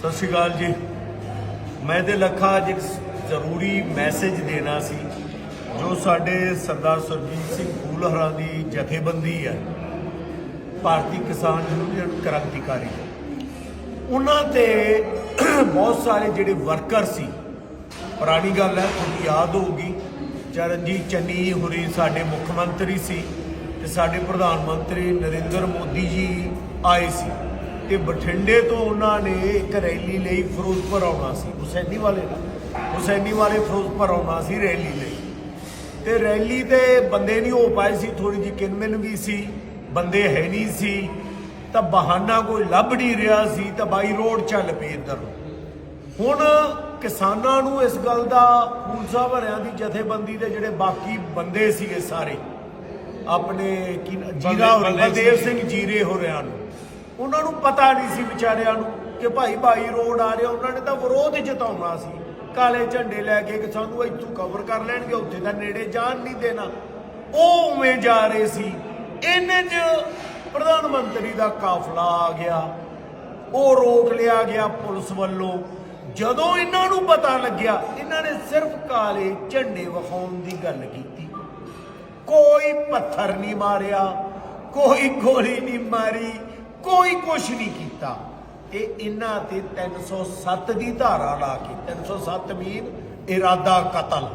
ਸਤਿ ਸ਼੍ਰੀ ਅਕਾਲ ਜੀ। ਮੈਂ ਤੇ ਲੱਖਾ ਅੱਜ ਇੱਕ ਜ਼ਰੂਰੀ ਮੈਸੇਜ ਦੇਣਾ ਸੀ, ਜੋ ਸਾਡੇ ਸਰਦਾਰ ਸਰਜੀਤ ਸਿੰਘ ਫੂਲਹਰਾ ਦੀ ਜਥੇਬੰਦੀ ਹੈ। ਭਾਰਤੀ ਕਿਸਾਨ ਯੂਨੀਅਨ ਕ੍ਰਾਂਤੀਕਾਰੀ। ਉਹਨਾਂ ਤੇ ਬਹੁਤ ਸਾਰੇ ਜਿਹੜੇ ਵਰਕਰ ਸੀ, ਪੁਰਾਣੀ ਗੱਲ ਹੈ, ਤੁਹਾਨੂੰ ਯਾਦ ਹੋਊਗੀ, ਚਰਨਜੀਤ ਚੰਨੀ ਹੁਰੀ ਸਾਡੇ ਮੁੱਖ ਮੰਤਰੀ ਸੀ ਤੇ ਸਾਡੇ ਪ੍ਰਧਾਨ ਮੰਤਰੀ ਨਰਿੰਦਰ ਮੋਦੀ ਜੀ ਆਏ ਸੀ। ਤੇ ਬਠਿੰਡੇ ਤੋਂ ਉਹਨਾਂ ਨੇ ਇੱਕ ਰੈਲੀ ਲਈ ਫਿਰੋਜ਼ਪੁਰ ਆਉਣਾ ਸੀ ਹੁਸੈਨੀ ਵਾਲੇ ਹੁਸੈਨੀ ਵਾਲੇ ਫਿਰੋਜ਼ਪੁਰ ਆਉਣਾ ਸੀ ਰੈਲੀ ਲਈ। ਤੇ ਰੈਲੀ ਤੇ ਬੰਦੇ ਨਹੀਂ ਹੋ ਪਾਏ ਸੀ ਥੋੜੀ ਜਿਹੀ ਕਿਨਮਿਨ ਵੀ ਸੀ ਬੰਦੇ ਹੈ ਨਹੀਂ ਸੀ। ਤਾਂ ਬਹਾਨਾ ਕੋਈ ਲੱਭ ਨਹੀਂ ਰਿਹਾ ਸੀ ਤਾਂ ਬਾਈ ਰੋਡ ਚੱਲ ਪਈ ਇੱਧਰ ਹੁਣ ਕਿਸਾਨਾਂ ਨੂੰ ਇਸ ਗੱਲ ਦਾ ਫੂਲ ਸਾਹਿਬ ਹਰਿਆਂ ਦੀ ਜਥੇਬੰਦੀ ਦੇ ਜਿਹੜੇ ਬਾਕੀ ਬੰਦੇ ਸੀਗੇ ਸਾਰੇ ਆਪਣੇ ਜੀਰਾ ਬਲਦੇਵ ਬਲਦੇਵ ਸਿੰਘ ਸਿੰਘ ਜੀਰੇ ਹੋਰਿਆਂ ਨੂੰ। ਉਹਨਾਂ ਨੂੰ ਪਤਾ ਨਹੀਂ ਸੀ ਵਿਚਾਰਿਆਂ ਨੂੰ ਕਿ ਭਾਈ ਭਾਈ ਰੋਡ ਆ ਰਿਹਾ, ਉਹਨਾਂ ਨੇ ਤਾਂ ਵਿਰੋਧ ਜਤਾਉਣਾ ਸੀ। ਕਾਲੇ ਝੰਡੇ ਲੈ ਕੇ ਕਿ ਸਾਨੂੰ ਇੱਥੋਂ ਕਵਰ ਕਰ ਲੈਣਗੇ, ਉੱਥੇ ਤਾਂ ਨੇੜੇ ਜਾਣ ਨਹੀਂ ਦੇਣਾ। ਉਹ ਉਵੇਂ ਜਾ ਰਹੇ ਸੀ। ਇਹਨੇ 'ਚ ਪ੍ਰਧਾਨ ਮੰਤਰੀ ਦਾ ਕਾਫਲਾ ਆ ਗਿਆ। ਉਹ ਰੋਕ ਲਿਆ ਗਿਆ ਪੁਲਿਸ ਵੱਲੋਂ। ਜਦੋਂ ਇਹਨਾਂ ਨੂੰ ਪਤਾ ਲੱਗਿਆ, ਇਹਨਾਂ ਨੇ ਸਿਰਫ ਕਾਲੇ ਝੰਡੇ ਵਿਖਾਉਣ ਦੀ ਗੱਲ ਕੀਤੀ। ਕੋਈ ਪੱਥਰ ਨਹੀਂ ਮਾਰਿਆ, ਕੋਈ ਗੋਲੀ ਨਹੀਂ ਮਾਰੀ। ਕੋਈ ਕੁਛ ਨਹੀਂ ਕੀਤਾ। ਤੇ ਇਹਨਾਂ ਤੇ 307 ਦੀ ਧਾਰਾ ਲਾ ਕੇ 307 ਮੀਨ ਇਰਾਦਾ ਕਤਲ।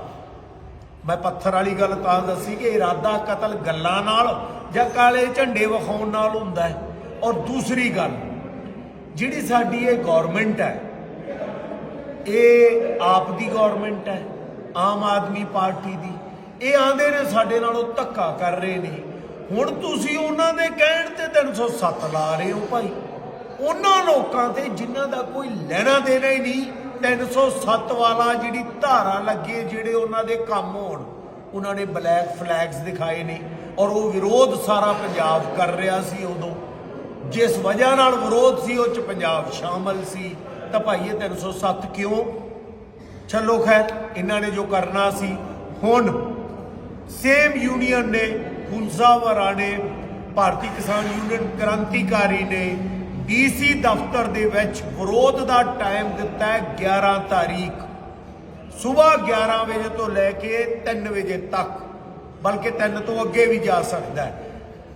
ਮੈਂ ਪੱਥਰ ਵਾਲੀ ਗੱਲ ਤਾਂ ਦੱਸੀ ਕਿ ਇਰਾਦਾ ਕਤਲ ਗੱਲਾਂ ਨਾਲ ਜਾਂ ਕਾਲੇ ਝੰਡੇ ਵਿਖਾਉਣ ਨਾਲ ਹੁੰਦਾ ਹੈ। ਔਰ ਦੂਸਰੀ ਗੱਲ, ਜਿਹੜੀ ਸਾਡੀ ਇਹ ਗਵਰਨਮੈਂਟ ਹੈ, ਇਹ ਆਪ ਦੀ ਗਵਰਨਮੈਂਟ ਹੈ, ਆਮ ਆਦਮੀ ਪਾਰਟੀ ਦੀ। ਇਹ ਆਂਦੇ ਨੇ ਸਾਡੇ ਨਾਲੋਂ ਧੱਕਾ ਕਰ ਰਹੇ ਨੇ। ਹੁਣ ਤੁਸੀਂ ਉਹਨਾਂ ਦੇ ਕਹਿਣ ਤੇ 307 ਲਾ ਰਹੇ ਹੋ ਭਾਈ। ਉਹਨਾਂ ਲੋਕਾਂ ਤੇ ਜਿਨ੍ਹਾਂ ਦਾ ਕੋਈ ਲੈਣਾ ਦੇਣਾ ਹੀ ਨਹੀਂ 307 ਵਾਲਾ ਜਿਹੜੀ ਧਾਰਾ ਲੱਗੇ ਜਿਹੜੇ ਉਹਨਾਂ ਦੇ ਕੰਮ ਹੋਣ, ਉਹਨਾਂ ਨੇ ਬਲੈਕ ਫਲੈਗਸ ਦਿਖਾਏ ਨੇ ਔਰ ਉਹ ਵਿਰੋਧ ਸਾਰਾ ਪੰਜਾਬ ਕਰ ਰਿਹਾ ਸੀ ਉਦੋਂ। ਜਿਸ ਵਜ੍ਹਾ ਨਾਲ ਵਿਰੋਧ ਸੀ, ਉਹ ਚ ਪੰਜਾਬ ਸ਼ਾਮਲ ਸੀ। ਤਾਂ ਭਾਈ ਇਹ 307 ਕਿਉਂ? ਚਲੋ ਖੈਰ, ਇਹਨਾਂ ਨੇ ਜੋ ਕਰਨਾ ਸੀ। ਹੁਣ ਸੇਮ ਯੂਨੀਅਨ ਨੇ ਫੁਲਸਾਵਰਾ ਨੇ ਭਾਰਤੀ ਕਿਸਾਨ ਯੂਨੀਅਨ ਕ੍ਰਾਂਤੀਕਾਰੀ ਨੇ ਡੀਸੀ ਦਫ਼ਤਰ ਦੇ ਵਿੱਚ ਵਿਰੋਧ ਦਾ ਟਾਈਮ ਦਿੱਤਾ ਹੈ 11 ਤਾਰੀਖ। ਸਵੇਰ 11 ਵਜੇ ਤੋਂ ਲੈ ਕੇ 3 ਵਜੇ ਤੱਕ, ਬਲਕਿ 3 ਤੋਂ ਅੱਗੇ ਵੀ ਜਾ ਸਕਦਾ ਹੈ।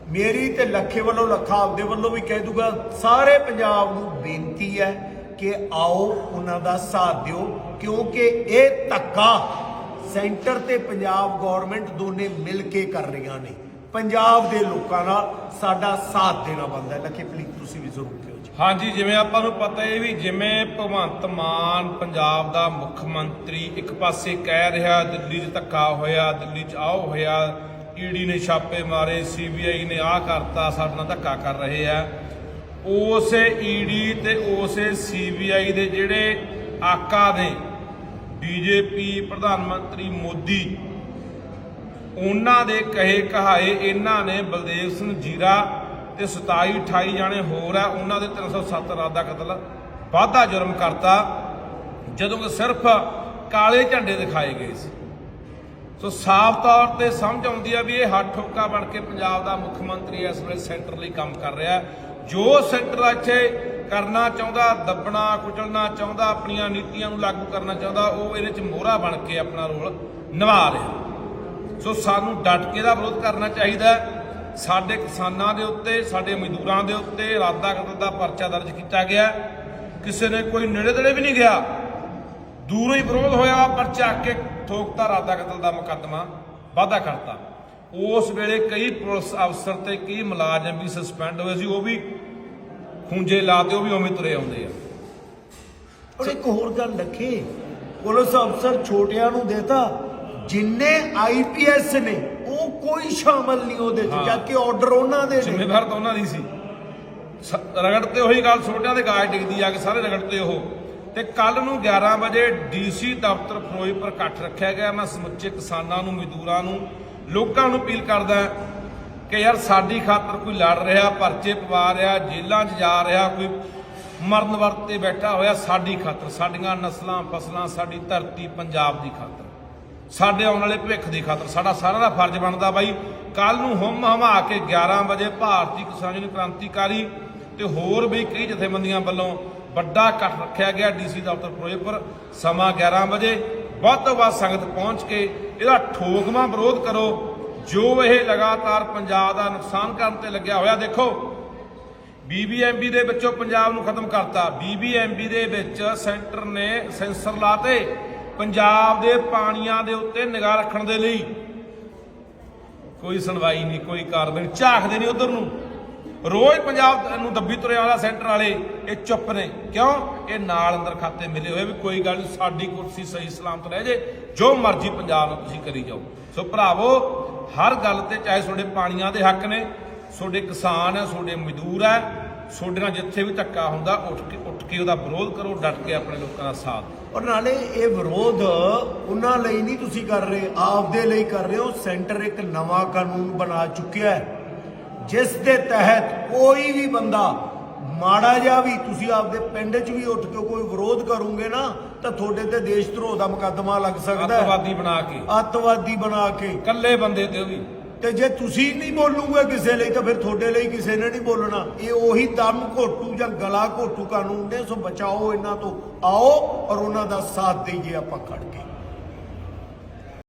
ਮੇਰੀ ਤੇ ਲੱਖੇ ਵੱਲੋਂ, ਲੱਖਾ ਆਪਦੇ ਵੱਲੋਂ ਵੀ ਕਹਿ ਦੂਗਾ, ਸਾਰੇ ਪੰਜਾਬ ਨੂੰ ਬੇਨਤੀ ਹੈ ਕਿ ਆਓ, ਉਹਨਾਂ ਦਾ ਸਾਥ ਦਿਓ, ਕਿਉਂਕਿ ਇਹ ਧੱਕਾ ਸੈਂਟਰ ਤੇ ਪੰਜਾਬ ਗਵਰਨਮੈਂਟ ਦੋਨੇ ਮਿਲ ਕੇ ਕਰ ਰਹੀਆਂ ਨੇ। ਪੰਜਾਬ ਦੇ ਲੋਕਾਂ ਨਾਲ ਸਾਡਾ ਸਾਥ ਦੇਣਾ ਬਣਦਾ ਲੱਖੇ ਪਲੀਜ਼ ਤੁਸੀਂ ਵੀ ਜ਼ਰੂਰ ਦਿਓ ਜੀ ਹਾਂਜੀ, ਜਿਵੇਂ ਆਪਾਂ ਨੂੰ ਪਤਾ ਹੈ ਵੀ ਜਿਵੇਂ ਭਗਵੰਤ ਮਾਨ ਪੰਜਾਬ ਦਾ ਮੁੱਖ ਮੰਤਰੀ ਇੱਕ ਪਾਸੇ ਕਹਿ ਰਿਹਾ, ਦਿੱਲੀ 'ਚ ਧੱਕਾ ਹੋਇਆ, ਦਿੱਲੀ 'ਚ ਆਓ ਹੋਇਆ ਈਡੀ ਨੇ ਛਾਪੇ ਮਾਰੇ ਸੀਬੀਆਈ ਨੇ ਆਹ ਕਰਤਾ, ਸਾਡੇ ਨਾਲ ਧੱਕਾ ਕਰ ਰਹੇ ਆ। ਉਸੇ ਈਡੀ ਤੇ ਉਸੇ ਸੀਬੀਆਈ ਦੇ ਜਿਹੜੇ ਆਕਾ ਨੇ ਬੀਜੇਪੀ ਪ੍ਰਧਾਨ ਮੰਤਰੀ ਮੋਦੀ ਉਹਨਾਂ ਦੇ ਕਹੇ ਕਹਾਏ ਇਹਨਾਂ ਨੇ ਬਲਦੇਵ ਸਿੰਘ ਜੀਰਾ ਤੇ 27 28 ਜਾਣੇ ਹੋਰ ਆ, ਉਹਨਾਂ ਦੇ 307 ਰਾਤ ਦਾ ਕਤਲ ਵਾਧਾ ਜੁਰਮ ਕਰਤਾ, ਜਦੋਂ ਕਿ ਸਿਰਫ ਕਾਲੇ ਝੰਡੇ ਦਿਖਾਏ ਗਏ ਸੀ। ਸੋ ਸਾਫ਼ ਤੌਰ ਤੇ ਸਮਝ ਆਉਂਦੀ ਆ ਵੀ ਇਹ ਹੱਥ ਠੋਕਾ ਬਣ ਕੇ ਪੰਜਾਬ ਦਾ ਮੁੱਖ ਮੰਤਰੀ ਇਸ ਵੇਲੇ ਸੈਂਟਰ ਲਈ ਕੰਮ ਕਰ ਰਿਹਾ। ਜੋ ਸੈਂਟਰ ਇੱਥੇ ਕਰਨਾ ਚਾਹੁੰਦਾ, ਦੱਬਣਾ, ਕੁਚਲਣਾ ਚਾਹੁੰਦਾ, ਆਪਣੀਆਂ ਨੀਤੀਆਂ ਨੂੰ ਲਾਗੂ ਕਰਨਾ ਚਾਹੁੰਦਾ, ਉਹ ਇਹਦੇ ਚ ਮੋਹਰਾ ਬਣ ਕੇ ਆਪਣਾ ਰੋਲ ਨਿਭਾ ਰਿਹਾ। ਸੋ ਸਾਨੂੰ ਡਟ ਕੇ ਦਾ ਵਿਰੋਧ ਕਰਨਾ ਚਾਹੀਦਾ ਸਾਡੇ ਕਿਸਾਨਾਂ ਦੇ ਉੱਤੇ, ਸਾਡੇ ਮਜ਼ਦੂਰਾਂ ਦੇ ਉੱਤੇ ਇਰਾਦਾ ਕਤਲ ਦਾ ਪਰਚਾ ਦਰਜ ਕੀਤਾ ਗਿਆ ਕਿਸੇ ਨੇ ਕੋਈ ਨੇੜੇ ਤੇੜੇ ਵੀ ਨਹੀਂ ਗਿਆ। ਦੂਰੋਂ ਹੀ ਵਿਰੋਧ ਹੋਇਆ ਪਰਚਾ ਕੇ ਠੋਕਤਾ, ਇਰਾਦਾ ਕਤਲ ਦਾ ਮੁਕੱਦਮਾ ਵਾਧਾ ਕਰਤਾ। ਉਸ ਵੇਲੇ ਕਈ ਪੁਲਿਸ ਅਫਸਰ ਤੇ ਕਈ ਮੁਲਾਜ਼ਮ ਵੀ ਸਸਪੈਂਡ ਹੋਏ ਸੀ, ਉਹ ਵੀ ਖੂੰਜੇ ਲਾਤੇ ਉਹ ਵੀ ਉਵੇਂ ਤੁਰੇ ਆਉਂਦੇ ਆ। ਔਰ ਇੱਕ ਹੋਰ ਗੱਲ ਰੱਖੇ। ਪੁਲਿਸ ਅਫਸਰ ਛੋਟਿਆਂ ਨੂੰ ਦੇਤਾ ਜਿੰਨੇ ਆਈਪੀਐਸ ਨੇ ਉਹ ਕੋਈ ਸ਼ਾਮਲ ਨਹੀਂ ਉਹਦੇ ਚ। ਜਦ ਕਿ ਆਰਡਰ ਉਹਨਾਂ ਦੇ ਨੇ। ਜ਼ਿੰਮੇਵਾਰ ਤਾਂ ਉਹਨਾਂ ਦੀ ਸੀ। ਸ- ਰਗੜ ਤੇ ਉਹੀ ਗੱਲ ਛੋਟਿਆਂ ਦੇ ਗਾਜ ਡਿੱਗਦੀ ਆ ਕਿ ਸਾਰੇ ਰਗੜ ਤੇ ਉਹ। ਤੇ ਕੱਲ ਨੂੰ 11 ਵਜੇ ਡੀਸੀ ਦਫ਼ਤਰ ਫਿਰੋਜ਼ਪੁਰ ਇਕੱਠ ਰੱਖਿਆ ਗਿਆ। ਮੈਂ ਸਮੁੱਚੇ ਕਿਸਾਨਾਂ ਨੂੰ ਮਜ਼ਦੂਰਾਂ ਨੂੰ ਲੋਕਾਂ ਨੂੰ ਅਪੀਲ ਕਰਦਾ ਕਿ ਯਾਰ ਸਾਡੀ ਖਾਤਰ ਕੋਈ ਲੜ ਰਿਹਾ ਪਰਚੇ ਪਵਾ ਰਿਹਾ ਜੇਲ੍ਹਾਂ 'ਚ ਜਾ ਰਿਹਾ ਕੋਈ ਮਰਨ ਵਰਤ ਤੇ ਬੈਠਾ ਹੋਇਆ ਸਾਡੀ ਖਾਤਰ ਸਾਡੀਆਂ ਨਸਲਾਂ ਫਸਲਾਂ ਸਾਡੀ ਧਰਤੀ ਪੰਜਾਬ ਦੀ ਖਾਤਰ। ਸਾਡੇ ਆਉਣ ਵਾਲੇ ਭਵਿੱਖ ਦੀ ਖਾਤਰ ਸਾਡਾ ਸਾਰਿਆਂ ਦਾ ਫਰਜ਼ ਬਣਦਾ ਬਾਈ। ਕੱਲ ਨੂੰ ਹਮ ਹਮਾ ਕੇ 11 ਵਜੇ ਭਾਰਤੀ ਕਿਸਾਨ ਯੂਨੀਅਨ ਕ੍ਰਾਂਤੀਕਾਰੀ ਤੇ ਹੋਰ ਵੀ ਕਈ ਜਥੇਬੰਦੀਆਂ ਵੱਲੋਂ ਵੱਡਾ ਇਕੱਠ ਰੱਖਿਆ ਗਿਆ ਡੀਸੀ ਦਫ਼ਤਰ ਫਿਰੋਜ਼ਪੁਰ, ਸਮਾਂ 11 ਵਜੇ। ਵੱਧ ਤੋਂ ਵੱਧ ਸੰਗਤ ਪਹੁੰਚ ਕੇ ਇਹਦਾ ਠੋਕਵਾਂ ਵਿਰੋਧ ਕਰੋ। ਜੋ ਇਹ ਲਗਾਤਾਰ ਪੰਜਾਬ ਦਾ ਨੁਕਸਾਨ ਕਰਨ ਤੇ ਲੱਗਿਆ ਹੋਇਆ, ਦੇਖੋ। ਬੀਬੀਐਮਬੀ ਦੇ ਵਿੱਚੋਂ ਪੰਜਾਬ ਨੂੰ ਖਤਮ ਕਰਤਾ। ਬੀਬੀਐਮਬੀ ਦੇ ਵਿੱਚ ਸੈਂਟਰ ਨੇ ਸੈਂਸਰ ਲਾਤੇ। ਪੰਜਾਬ ਦੇ ਪਾਣੀਆਂ ਦੇ ਉੱਤੇ ਨਿਗਾਹ ਰੱਖਣ ਦੇ ਲਈ ਕੋਈ ਸੁਣਵਾਈ ਨਹੀਂ, ਕੋਈ ਕਾਰਵਾਈ ਨਹੀਂ। ਝਾਕਦੇ ਨਹੀਂ ਉਧਰ ਨੂੰ। ਰੋਜ਼ ਪੰਜਾਬ ਨੂੰ ਦੱਬੀ ਤੁਰਿਆ ਵਾਲਾ ਸੈਂਟਰ ਵਾਲੇ ਇਹ ਚੁੱਪ ਨੇ। ਕਿਉਂ? ਇਹ ਨਾਲ ਅੰਦਰ ਖਾਤੇ ਮਿਲੇ ਹੋਏ ਵੀ ਕੋਈ ਗੱਲ ਨਹੀਂ, ਸਾਡੀ ਕੁਰਸੀ ਸਹੀ ਸਲਾਮਤ ਰਹਿ ਜੇ। ਜੋ ਮਰਜ਼ੀ ਪੰਜਾਬ ਨੂੰ ਤੁਸੀਂ ਕਰੀ ਜਾਓ। ਸੋ ਭਰਾਵੋ, ਹਰ ਗੱਲ ਤੇ ਚਾਹੇ ਤੁਹਾਡੇ ਪਾਣੀਆਂ ਦੇ ਹੱਕ ਨੇ, ਤੁਹਾਡੇ ਕਿਸਾਨ ਹੈ, ਤੁਹਾਡੇ ਮਜ਼ਦੂਰ ਹੈ ਤੁਹਾਡੇ ਨਾਲ ਜਿੱਥੇ ਵੀ ਧੱਕਾ ਹੁੰਦਾ ਉੱਠ ਕੇ ਉੱਠ ਕੇ ਉਹਦਾ ਵਿਰੋਧ ਕਰੋ ਡਟ ਕੇ ਆਪਣੇ ਲੋਕਾਂ ਦਾ ਸਾਥ ਦਿਓ। ਔਰ ਨਾਲੇ ਇਹ ਵਿਰੋਧ ਉਹਨਾਂ ਲਈ ਨਹੀਂ ਤੁਸੀਂ ਕਰ ਰਹੇ ਆਪਦੇ ਲਈ ਕਰ ਰਹੇ ਹੋ। ਸੈਂਟਰ ਇੱਕ ਨਵਾਂ ਕਾਨੂੰਨ ਬਣਾ ਚੁੱਕਿਆ ਹੈ ਜਿਸ ਦੇ ਤਹਿਤ ਕੋਈ ਵੀ ਬੰਦਾ ਮਾੜਾ ਜਿਹਾ ਵੀ ਤੁਸੀਂ ਆਪਦੇ ਪਿੰਡ 'ਚ ਵੀ ਉੱਠ ਕੇ ਕੋਈ ਵਿਰੋਧ ਕਰੋਗੇ ਨਾ ਤਾਂ ਤੁਹਾਡੇ ਤੇ ਦੇਸ਼ ਧਰੋਹ ਦਾ ਮੁਕੱਦਮਾ ਲੱਗ ਸਕਦਾ ਹੈ। ਅੱਤਵਾਦੀ ਬਣਾ ਕੇ। ਅੱਤਵਾਦੀ ਬਣਾ ਕੇ। ਇਕੱਲੇ ਬੰਦੇ ਤੇ ਉਹ ਵੀ ਤੇ ਜੇ ਤੁਸੀਂ ਨਹੀਂ ਬੋਲੂਗੇ ਕਿਸੇ ਲਈ, ਤਾਂ ਫਿਰ ਤੁਹਾਡੇ ਲਈ ਕਿਸੇ ਨੇ ਨਹੀਂ ਬੋਲਣਾ। ਇਹ ਉਹੀ ਦਮ ਘੋਟੂ ਜਾਂ ਗਲਾ ਘੋਟੂ ਕਾਨੂੰਨ ਨੇ, ਸੋ ਬਚਾਓ ਇਹਨਾਂ ਤੋਂ। ਆਓ ਔਰ ਉਹਨਾਂ ਦਾ ਸਾਥ ਦੇਈਏ ਆਪਾਂ ਖੜ ਕੇ।